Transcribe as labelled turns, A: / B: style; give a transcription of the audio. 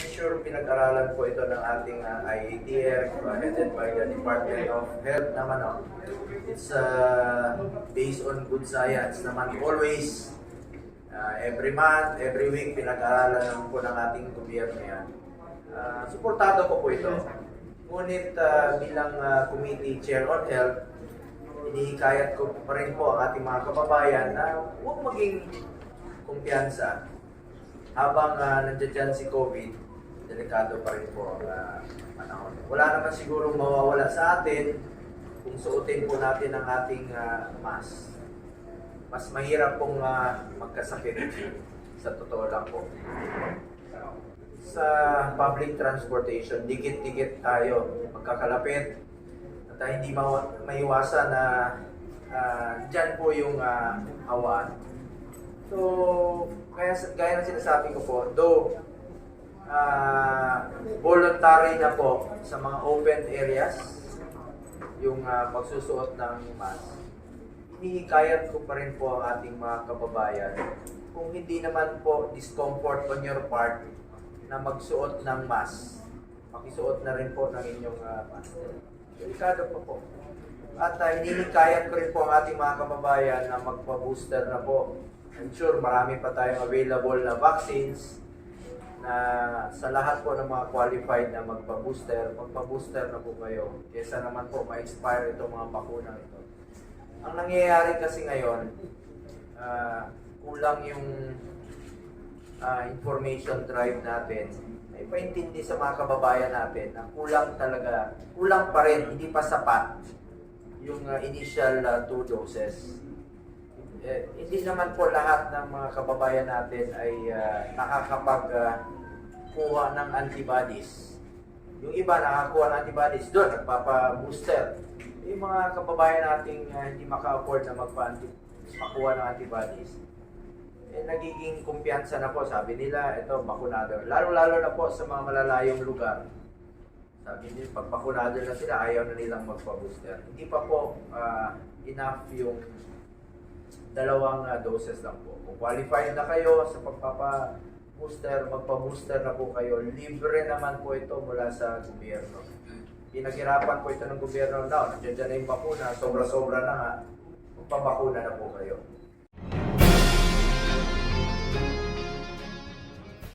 A: Sure, pinag-aralan po ito ng ating uh, IATF, uh, headed by the Department of Health naman. No? It's uh, based on good science naman. Always, uh, every month, every week, pinag-aralan naman po ng ating gobyerno yan. Uh, suportado ko po ito. Ngunit uh, bilang uh, Committee Chair on Health, inihikayat ko pa rin po ang ating mga kababayan na huwag maging kumpiyansa habang uh, nandiyan si COVID, delikado pa rin po ang uh, panahon. Wala naman siguro mawawala sa atin kung suotin po natin ang ating uh, mask. Mas mahirap pong uh, magkasakit sa totoo lang po. Sa public transportation, dikit-dikit tayo magkakalapit at uh, hindi mawa- maiwasan na uh, dyan po yung uh, hawaan. So, kaya gaya ng sinasabi ko po, though ah, voluntary na po sa mga open areas yung ah, pagsusuot ng mask, hinihikayat ko pa rin po ang ating mga kababayan kung hindi naman po discomfort on your part na magsuot ng mask, makisuot na rin po ng inyong uh, mask. Delikado pa po. At uh, hinihikayat ko rin po ang ating mga kababayan na magpa-booster na po. I'm sure marami pa tayong available na vaccines na sa lahat po ng mga qualified na magpa-booster, magpa-booster na po kayo. Kesa naman po ma-expire itong mga bakuna ito. Ang nangyayari kasi ngayon, ah, kulang yung ah, information drive natin na ipaintindi sa mga kababayan natin na kulang talaga, kulang pa rin, hindi pa sapat yung ah, initial ah, two doses. Eh, hindi naman po lahat ng mga kababayan natin ay ah, nakakapag ah, kuha ng antibodies. Yung iba nakakuha ng antibodies doon, nagpapa-booster. Yung mga kababayan nating ah, hindi maka-afford na magpa-makuha ng antibodies, eh, nagiging kumpiyansa na po. Sabi nila, ito, bakunado. Lalo-lalo na po sa mga malalayong lugar. Sabi nila, pag na sila, ayaw na nilang magpa-booster. Hindi pa po ah, enough yung dalawang ah, doses lang po. Kung qualified na kayo sa pagpapa-booster, magpa-booster na po kayo. Libre naman po ito mula sa gobyerno. Pinaghirapan po ito ng gobyerno now. Nandiyan dyan na yung bakuna, sobra-sobra na nga. Magpabakuna na po kayo.